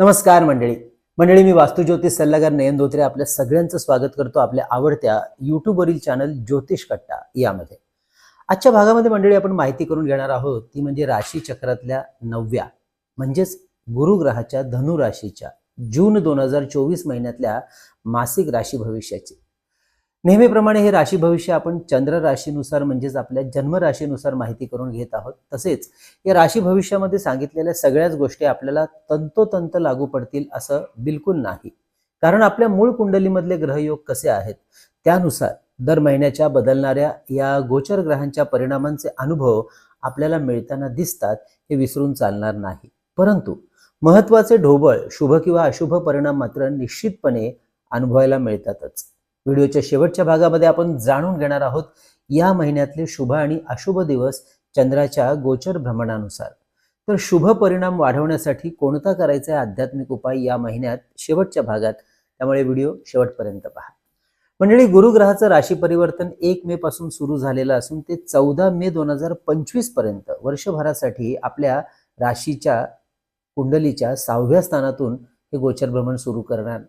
नमस्कार मंडळी. मंडळी मी वास्तुज्योतिष सल्लागार नयन धोत्रे आपल्या सगळ्यांचं स्वागत करतो आपल्या आवडत्या युट्यूबवरील चॅनल ज्योतिष कट्टा यामध्ये. आजच्या भागामध्ये मंडळी आपण माहिती करून घेणार आहोत ती म्हणजे राशी चक्रातल्या नवव्या म्हणजेच गुरुग्रहाच्या धनु राशीच्या जून दोन हजार चोवीस महिन्यातल्या मासिक राशी भविष्याची. नेहमीप्रमाणे हे राशी भविष्य आपण चंद्र राशीनुसार म्हणजेच आपल्या जन्मराशीनुसार माहिती करून घेत आहोत. तसेच या राशी भविष्यामध्ये सांगितलेल्या सगळ्याच गोष्टी आपल्याला तंतोतंत लागू पडतील असं बिलकुल नाही. कारण आपल्या मूळ कुंडलीमधले ग्रहयोग कसे आहेत? त्यानुसार दर महिन्याच्या बदलणाऱ्या या गोचर ग्रहांच्या परिणामांचे अनुभव आपल्याला मिळताना दिसतात हे विसरून चालणार नाही. परंतु महत्त्वाचे ढोबळ शुभ किंवा अशुभ परिणाम मात्र निश्चितपणे अनुभवायला मिळतातच. व्हिडिओच्या शेवटच्या भागामध्ये आपण जाणून घेणार आहोत या महिन्यातले शुभ आणि अशुभ दिवस चंद्राच्या गोचर भ्रमणानुसार. तर शुभ परिणाम वाढवण्यासाठी कोणता करायचा आहे आध्यात्मिक उपाय या महिन्यात शेवटच्या भागात? त्यामुळे व्हिडिओ शेवटपर्यंत पहा. मंडळी गुरुग्रहाचं राशी परिवर्तन एक मे पासून सुरू झालेलं असून ते चौदा मे दोन हजार पंचवीसपर्यंत वर्षभरासाठी आपल्या राशीच्या कुंडलीच्या सहाव्या स्थानातून हे गोचर भ्रमण सुरू करणार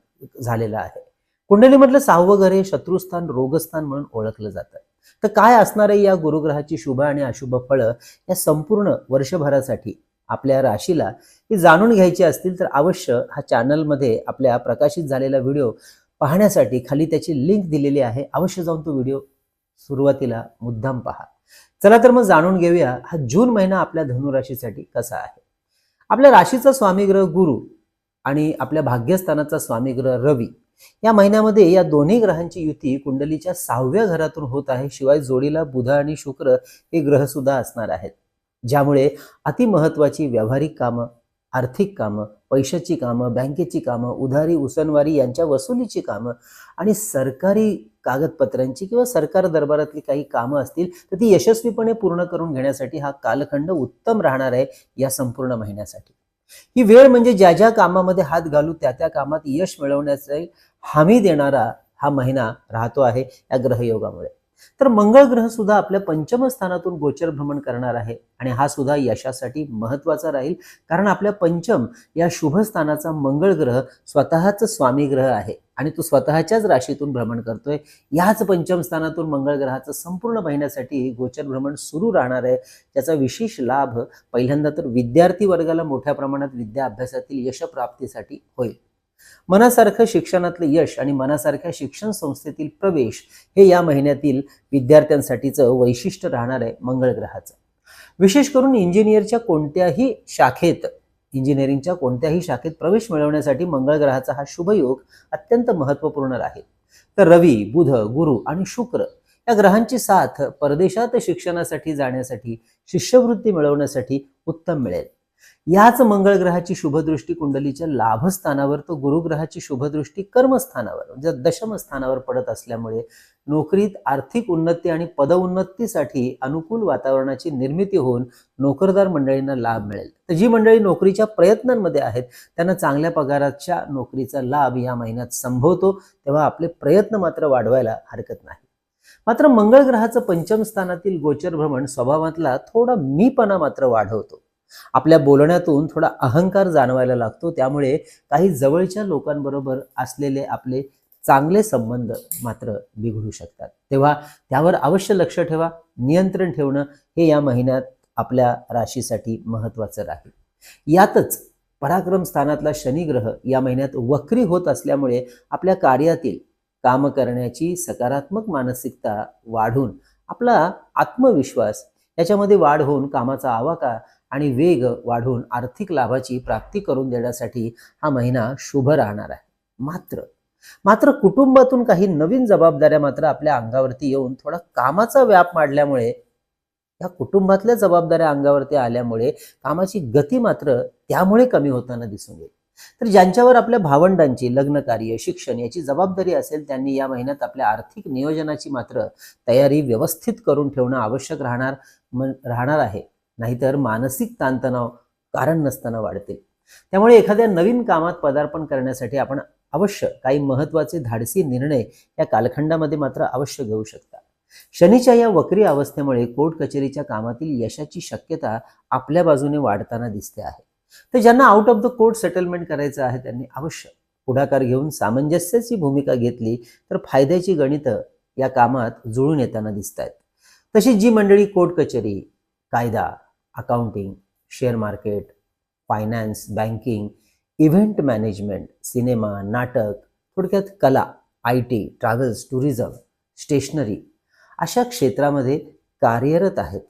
झालेलं आहे. कुंडलीमधलं सहावं घर हे शत्रुस्थान रोगस्थान म्हणून ओळखलं जातं. तर काय असणार आहे या गुरुग्रहाची शुभ आणि अशुभ फळं या संपूर्ण वर्षभरासाठी आपल्या राशीला? ही जाणून घ्यायची असतील तर अवश्य हा चॅनलमध्ये आपल्या प्रकाशित झालेला व्हिडिओ पाहण्यासाठी खाली त्याची लिंक दिलेली आहे. अवश्य जाऊन तो व्हिडिओ सुरुवातीला मुद्दाम पहा. चला तर मग जाणून घेऊया हा जून महिना आपल्या धनुराशीसाठी कसा आहे. आपल्या राशीचा स्वामीग्रह गुरु आणि आपल्या भाग्यस्थानाचा स्वामीग्रह रवी. या महिन्यामध्ये या दोन्ही ग्रहांची युती कुंडलीच्या सहाव्या घरातून होत आहे. शिवाय जोडीला बुध आणि शुक्र हे ग्रह सुद्धा असणार आहेत. ज्यामुळे अतिमहत्वाची व्यावहारिक कामं आर्थिक कामं पैशाची कामं बँकेची कामं उधारी उसनवारी यांच्या वसुलीची कामं आणि सरकारी कागदपत्रांची किंवा सरकार दरबारातली काही कामं असतील तर ती यशस्वीपणे पूर्ण करून घेण्यासाठी हा कालखंड उत्तम राहणार आहे या संपूर्ण महिन्यासाठी. ही वेळ म्हणजे ज्या ज्या कामामध्ये हात घालू त्या त्या कामात यश मिळवण्याचे हमी देणारा हा महिना राहतो आहे या ग्रहयोगामुळे. तर मंगळ ग्रह सुद्धा आपल्या पंचम स्थानातून गोचर भ्रमण करणार आहे आणि हा सुद्धा यशासाठी महत्त्वाचा राहील. कारण आपल्या पंचम या शुभ स्थानाचा मंगळ ग्रह स्वतःच स्वामी ग्रह आहे आणि तो स्वतःच्याच राशीतून भ्रमण करतोय. याच पंचम स्थानातून मंगळ ग्रहाचं संपूर्ण महिन्यासाठी गोचर भ्रमण सुरू राहणार आहे. त्याचा विशेष लाभ पहिल्यांदा तर विद्यार्थी वर्गाला मोठ्या प्रमाणात विद्या अभ्यासातील यशप्राप्तीसाठी होईल. मनासारखं शिक्षणातलं यश आणि मनासारख्या शिक्षण संस्थेतील प्रवेश हे या महिन्यातील विद्यार्थ्यांसाठीचं वैशिष्ट्य राहणार आहे मंगळ ग्रहाचं विशेष करून इंजिनियरच्या कोणत्याही शाखेत इंजिनिअरिंगच्या कोणत्याही शाखेत प्रवेश मिळवण्यासाठी मंगळ ग्रहाचा हा शुभयोग अत्यंत महत्त्वपूर्ण राहील तर रवी बुध गुरु आणि शुक्र या ग्रहांची साथ परदेशात शिक्षणासाठी जाण्यासाठी शिष्यवृत्ती मिळवण्यासाठी उत्तम मिळेल. याच मंगळ ग्रहाची शुभदृष्टी कुंडलीच्या लाभस्थानावर तो गुरुग्रहाची शुभदृष्टी कर्मस्थानावर म्हणजे दशम स्थानावर पडत असल्यामुळे नोकरीत आर्थिक उन्नती आणि पदउन्नतीसाठी अनुकूल वातावरणाची निर्मिती होऊन नोकरदार मंडळींना लाभ मिळेल. तर जी मंडळी नोकरीच्या प्रयत्नांमध्ये आहेत त्यांना चांगल्या पगाराच्या नोकरीचा लाभ या महिन्यात संभवतो तेव्हा आपले प्रयत्न मात्र वाढवायला हरकत नाही. मात्र मंगळ ग्रहाचं पंचम स्थानातील गोचर भ्रमण स्वभावातला थोडा मीपणा मात्र वाढवतो. आपल्या बोलण्यातून थोडा अहंकार जाणवायला लागतो. त्यामुळे काही जवळच्या लोकांबरोबर असलेले आपले चांगले संबंध मात्र बिघडू शकतात. तेव्हा त्यावर अवश्य लक्ष ठेवा. नियंत्रण ठेवणं हे या महिन्यात आपल्या राशीसाठी महत्वाचं राहील. यातच पराक्रम स्थानातला शनिग्रह या महिन्यात वक्री होत असल्यामुळे आपल्या कार्यातील काम करण्याची सकारात्मक मानसिकता वाढून आपला आत्मविश्वास याच्यामध्ये वाढ होऊन कामाचा आवाका आणि वेग वाढून आर्थिक लाभाची प्राप्ती करून देण्यासाठी हा महिना शुभ राहणार आहे. मात्र मात्र कुटुंबातून काही नवीन जबाबदाऱ्या मात्र आपल्या अंगावरती येऊन थोडा कामाचा व्याप मांडल्यामुळे या कुटुंबातल्या जबाबदाऱ्या अंगावरती आल्यामुळे कामाची गती मात्र त्यामुळे कमी होताना दिसून येईल. तर ज्यांच्यावर आपल्या भावंडांची लग्न कार्य शिक्षण याची जबाबदारी असेल त्यांनी या महिन्यात आपल्या आर्थिक नियोजनाची मात्र तयारी व्यवस्थित करून ठेवणं आवश्यक राहणार राहणार आहे. नाहीतर मानसिक ताणतणाव कारण नसताना वाढतील. त्यामुळे एखाद्या नवीन कामात पदार्पण करण्यासाठी आपण अवश्य काही महत्त्वाचे धाडसी निर्णय या कालखंडामध्ये मात्र अवश्य घेऊ शकता. शनीच्या या वक्री अवस्थेमुळे कोर्ट कचेरीच्या कामातील यशाची शक्यता आपल्या बाजूने वाढताना दिसते आहे. तर ज्यांना out of the court settlement करायचं आहे त्यांनी अवश्य पुढाकार घेऊन सामंजस्याची भूमिका घेतली तर फायद्याची गणितं या कामात जुळून येताना दिसत आहेत तशी जी मंडळी कोर्ट कचेरी कायदा accounting share market finance banking event management cinema नाटक थोडक्यात कला I T travels tourism stationery अशा क्षेत्रामध्ये कार्यरत आहेत.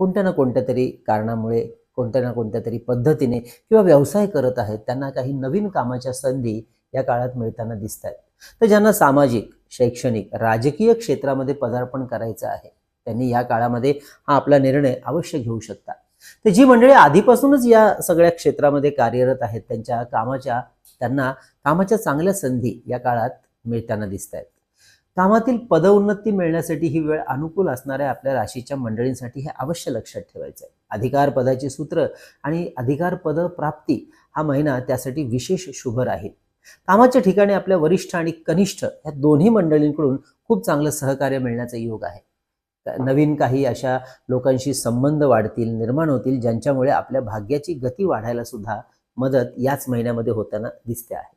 कोणत्या ना कोणत्या तरी कारणामुळे कोणत्या ना कोणत्या तरी पद्धतीने किंवा व्यवसाय करत आहेत त्यांना काही नवीन कामाच्या संधी या काळात मिळताना दिसत आहेत तर ज्यांना सामाजिक शैक्षणिक राजकीय क्षेत्रामध्ये पदार्पण करायचं आहे त्यांनी या काळामध्ये हा आपला निर्णय अवश्य घेऊ शकतात. तर जी मंडळी आधीपासूनच या सगळ्या क्षेत्रामध्ये कार्यरत आहेत त्यांच्या कामाच्या त्यांना कामाच्या चांगल्या संधी या काळात मिळताना दिसत आहेत कामातील पदोन्नती मिळण्यासाठी ही वेळ अनुकूल असणाऱ्या आपल्या राशीच्या मंडळींसाठी हे अवश्य लक्षात ठेवायचं आहे. अधिकार पदाची सूत्र आणि अधिकार पद प्राप्ती हा महिना त्यासाठी विशेष शुभ राहील. कामाच्या ठिकाणी आपल्या वरिष्ठ आणि कनिष्ठ या दोन्ही मंडळींकडून खूप चांगलं सहकार्य मिळण्याचा योग आहे. नवीन काही अशा लोकांशी संबंध वाढतील निर्माण होतील ज्यांच्यामुळे आपल्या भाग्याची गती वाढायला सुद्धा मदत याच महिन्यामध्ये होताना दिसते आहे.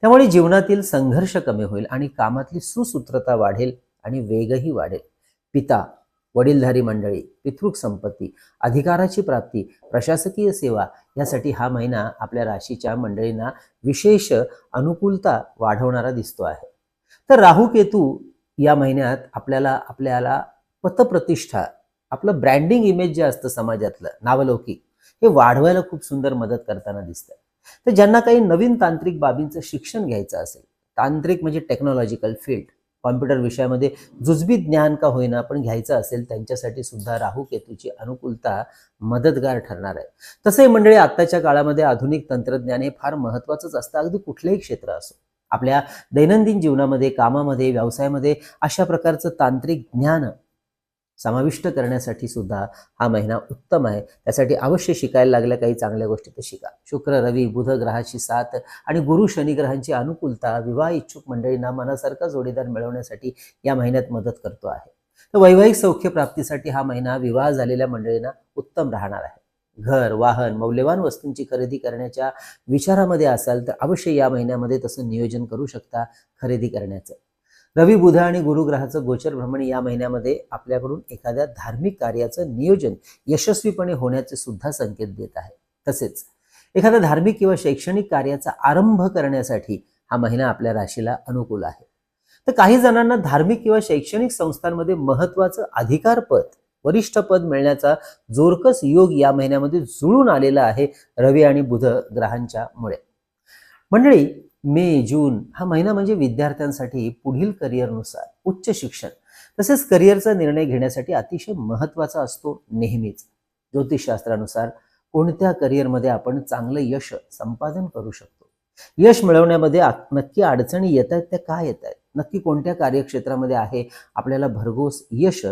त्यामुळे जीवनातील संघर्ष कमी होईल आणि कामातली सुसूत्रता वाढेल आणि वेगही वाढेल. पिता वडीलधारी मंडळी पितृक संपत्ती अधिकाराची प्राप्ती प्रशासकीय सेवा यासाठी हा महिना आपल्या राशीच्या मंडळींना विशेष अनुकूलता वाढवणारा दिसतो आहे. तर राहू केतू या महिन्यात आपल्याला आपल्याला पतप्रतिष्ठा आपलं ब्रँडिंग इमेज जे असतं समाजातलं नावलौकिक हे वाढवायला खूप सुंदर मदत करताना दिसतं तर ज्यांना काही नवीन तांत्रिक बाबींचं शिक्षण घ्यायचं असेल तांत्रिक म्हणजे टेक्नॉलॉजिकल फील्ड कॉम्प्युटर विषयामध्ये जुजबी ज्ञान का होईना पण घ्यायचं असेल त्यांच्यासाठी सुद्धा राहू केतूची अनुकूलता मदतगार ठरणार आहे. तसंही मंडळी आत्ताच्या काळामध्ये आधुनिक तंत्रज्ञान हे फार महत्वाचंच असतं. अगदी कुठलंही क्षेत्र असो आपल्या दैनंदिन जीवनामध्ये कामामध्ये व्यवसायामध्ये अशा प्रकारचं तांत्रिक ज्ञान समाविष्ट करण्यासाठी सुद्धा हा महिना उत्तम आहे. त्यासाठी अवश्य शिकायला लागल्या काही चांगल्या गोष्टी तर शिका. शुक्र रवी बुध ग्रहाची साथ आणि गुरु शनी ग्रहांची अनुकूलता विवाह इच्छुक मंडळींना मनासारखा जोडीदार मिळवण्यासाठी या महिन्यात मदत करतो आहे. तर वैवाहिक सौख्य प्राप्तीसाठी हा महिना विवाह झालेल्या मंडळींना उत्तम राहणार आहे. घर वाहन मौल्यवान वस्तूंची खरेदी करण्याच्या विचारामध्ये असाल तर अवश्य या महिन्यामध्ये तसं नियोजन करू शकता खरेदी करण्याचं. रवी बुध आणि गुरुग्रहाचं गोचर भ्रमण या महिन्यामध्ये आपल्याकडून एखाद्या धार्मिक कार्याचं नियोजन यशस्वीपणे होण्याचे सुद्धा संकेत देत आहे. तसेच एखाद्या धार्मिक किंवा शैक्षणिक कार्याचा आरंभ करण्यासाठी हा महिना आपल्या राशीला अनुकूल आहे. तर काही जणांना धार्मिक किंवा शैक्षणिक संस्थांमध्ये महत्वाचं अधिकारपद वरिष्ठ पद मिळण्याचा जोरकस योग या महिन्यामध्ये जुळून आलेला आहे रवी आणि बुध ग्रहांच्या मुळे. मंडळी मे जून हा महिना म्हणजे विद्यार्थ्यांसाठी पुढील करिअरनुसार उच्च शिक्षण. तसेच करिअरचा निर्णय घेण्यासाठी अतिशय महत्त्वाचा असतो नेहमीच. ज्योतिषशास्त्रानुसार कोणत्या करिअरमध्ये आपण चांगलं यश संपादन करू शकतो? यश मिळवण्यामध्ये नक्की अडचणी येत आहेत त्या काय येत आहेत? नक्की कोणत्या कार्यक्षेत्रामध्ये आहे आपल्याला भरघोस यश?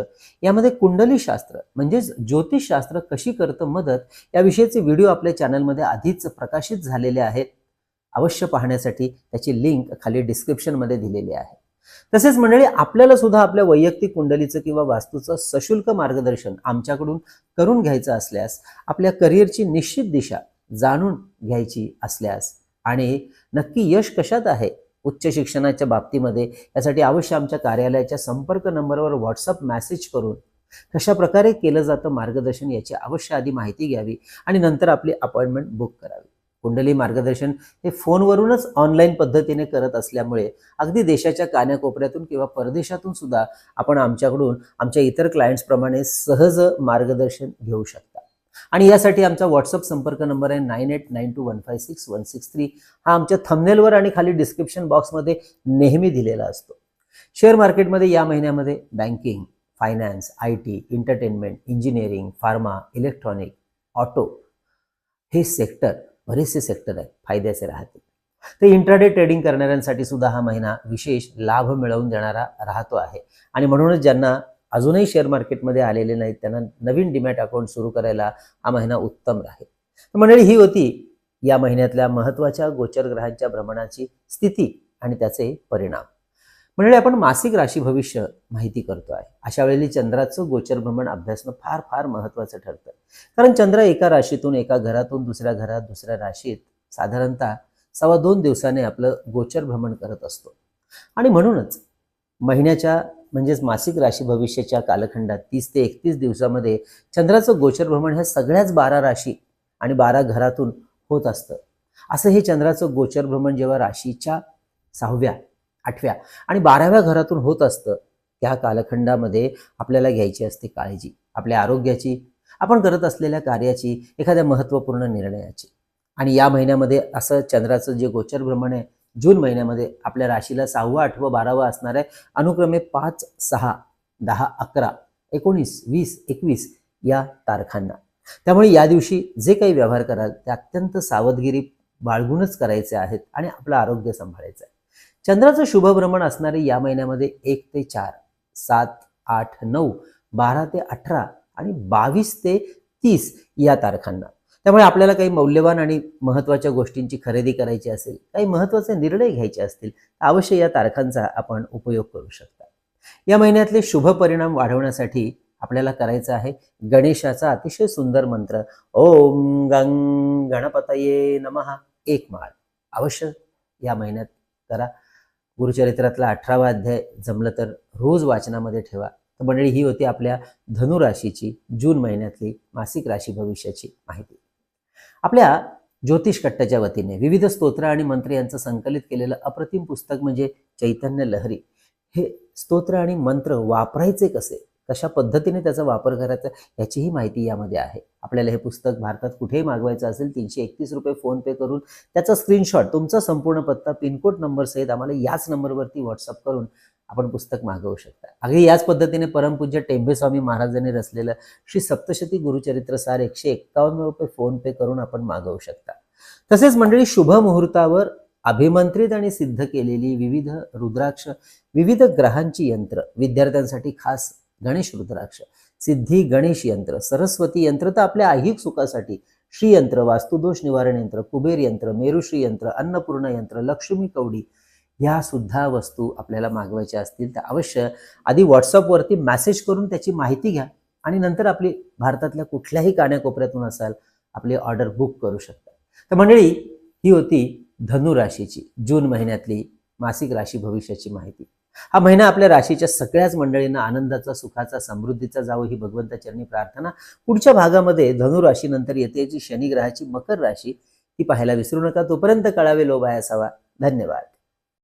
यामध्ये कुंडली शास्त्र म्हणजेच ज्योतिषशास्त्र कशी करतं मदत याविषयीचे व्हिडिओ आपल्या चॅनलमध्ये आधीच प्रकाशित झालेले आहेत. अवश्य पाहण्यासाठी त्याची लिंक खाली डिस्क्रिप्शनमध्ये दिलेली आहे. तसेच मंडळी आपल्याला सुद्धा आपल्या वैयक्तिक कुंडलीचं किंवा वास्तूचं सशुल्क मार्गदर्शन आमच्याकडून करून घ्यायचं असल्यास आपल्या करिअरची निश्चित दिशा जाणून घ्यायची असल्यास आणि नक्की यश कशात आहे उच्च शिक्षणाच्या बाबतीमध्ये यासाठी अवश्य आमच्या कार्यालयाच्या संपर्क नंबरवर व्हॉट्सअप मेसेज करून कशा प्रकारे केलं जातं मार्गदर्शन याची अवश्य आधी माहिती घ्यावी आणि नंतर आपली अपॉइंटमेंट बुक करावी. कुंडली मार्गदर्शन हे फोनवरूनच ऑनलाईन पद्धतीने करत असल्यामुळे अगदी देशाच्या कान्याकोपऱ्यातून किंवा परदेशातून सुद्धा आपण आमच्याकडून आमच्या इतर क्लायंट्सप्रमाणे सहज मार्गदर्शन घेऊ शकता. आणि यासाठी आमचा व्हॉट्सअप संपर्क नंबर आहे nine eight nine two one five six one six three. हा आमच्या थंबनेलवर आणि खाली डिस्क्रिप्शन बॉक्समध्ये नेहमी दिलेला असतो. शेअर मार्केटमध्ये या महिन्यामध्ये banking finance I T entertainment engineering pharma electronic auto हे सेक्टर बरेचसे सेक्टर आहेत फायद्याचे राहतील. तर इंट्राडे ट्रेडिंग करणाऱ्यांसाठी सुद्धा हा महिना विशेष लाभ मिळवून देणारा राहतो आहे. आणि म्हणूनच ज्यांना अजूनही शेअर मार्केटमध्ये आलेले नाहीत त्यांना नवीन डिमॅट अकाउंट सुरू करायला हा महिना उत्तम राहील. मंडळी ही होती या महिन्यातल्या महत्त्वाच्या गोचर ग्रहांच्या भ्रमणाची स्थिती आणि त्याचे परिणाम. म्हणजे आपण मासिक राशी भविष्य माहिती करतो आहे. अशा वेळेला चंद्राचं गोचर भ्रमण अभ्यासणं फार फार महत्वाचं ठरतं. कारण चंद्र एका राशीतून एका घरातून दुसऱ्या घरात दुसऱ्या राशीत साधारणतः सव्वा दोन दिवसाने आपलं गोचर भ्रमण करत असतो. आणि म्हणूनच महिन्याच्या म्हणजेच मासिक राशी भविष्याच्या कालखंडात तीस ते एकतीस दिवसामध्ये चंद्राचं गोचर भ्रमण ह्या सगळ्याच बारा राशी आणि बारा घरातून होत असतं. असं हे चंद्राचं गोचर भ्रमण जेव्हा राशीच्या सहाव्या आठव्या आणि बाराव्या घरातून होत असतं त्या कालखंडामध्ये आपल्याला घ्यायची असते काळजी आपल्या आरोग्याची आपण करत असलेल्या कार्याची एखाद्या महत्त्वपूर्ण निर्णयाची. आणि या महिन्यामध्ये असं चंद्राचं जे गोचर भ्रमण आहे जून महिन्यामध्ये आपल्या राशीला सहावं आठवं बारावं असणार आहे. अनुक्रमे पाच सहा दहा अकरा एकोणीस वीस एकवीस या तारखांना. त्यामुळे या दिवशी जे काही व्यवहार कराल ते अत्यंत सावधगिरी बाळगूनच करायचे आहेत आणि आपलं आरोग्य सांभाळायचं आहे. चंद्राचं शुभभ्रमण असणारे या महिन्यामध्ये एक ते चार सात आठ नऊ बारा ते अठरा आणि बावीस ते तीस या तारखांना. त्यामुळे आपल्याला काही मौल्यवान आणि महत्त्वाच्या गोष्टींची खरेदी करायची असेल काही महत्त्वाचे निर्णय घ्यायचे असतील तर अवश्य या तारखांचा आपण उपयोग करू शकता. या महिन्यातले शुभ परिणाम वाढवण्यासाठी आपल्याला करायचं आहे गणेशाचा अतिशय सुंदर मंत्र ओम गंग गणपतये नमहा एक माळ. अवश्य या महिन्यात करा. गुरुचरित्रातला अठरावा अध्याय जमलं तर रोज वाचनामध्ये ठेवा. तर मंडळी ही होती आपल्या धनुराशीची जून महिन्यातली मासिक राशी भविष्याची माहिती. आपल्या ज्योतिष कट्टाच्या वतीने विविध स्तोत्र आणि मंत्र यांचं संकलित केलेलं अप्रतिम पुस्तक म्हणजे चैतन्य लहरी. हे स्तोत्र आणि मंत्र वापरायचे कसे? कशा पद्धतीने त्याचा वापर करायचा याचीही माहिती यामध्ये आहे. आपल्याला हे पुस्तक भारतात कुठेही मागवायचं असेल तीनशे एकतीस रुपये फोन पे करून त्याचा स्क्रीनशॉट तुमचा संपूर्ण पत्ता पिनकोड नंबर सहित आम्हाला याच नंबरवरती व्हॉट्सअप करून आपण पुस्तक मागवू शकता. अगदी याच पद्धतीने परमपूज्य टेंबेस्वामी महाराजांनी रचलेलं श्री सप्तशती गुरुचरित्र सार एकशे एक्कावन्न रुपये फोन पे करून आपण मागवू शकता. तसेच मंडळी शुभ मुहूर्तावर अभिमंत्रित आणि सिद्ध केलेली विविध रुद्राक्ष विविध ग्रहांची यंत्र विद्यार्थ्यांसाठी खास गणेश रुद्राक्ष. सिद्धी गणेश यंत्र. सरस्वती यंत्र तर आपल्या ऐहिक सुखासाठी. श्रीयंत्र वास्तुदोष निवारण यंत्र कुबेर यंत्र मेरुश्री यंत्र अन्नपूर्ण यंत्र लक्ष्मी कवडी ह्या सुद्धा वस्तू आपल्याला मागवायच्या असतील तर अवश्य आधी व्हॉट्सअपवरती मॅसेज करून त्याची माहिती घ्या आणि नंतर आपली भारतातल्या कुठल्याही काण्याकोपऱ्यातून असाल आपली ऑर्डर बुक करू शकता. तर मंडळी ही होती धनु राशीची जून महिन्यातली मासिक राशी भविष्याची माहिती. हा महिना आपल्या राशीच्या सगळ्याच मंडळींना आनंदाचा सुखाचा समृद्धीचा जावं ही भगवंताचरणी प्रार्थना. पुढच्या भागामध्ये धनुराशीनंतर येते जी शनिग्रहाची मकर राशी ती पाहायला विसरू नका. तोपर्यंत कळावे लोभाय असावा धन्यवाद.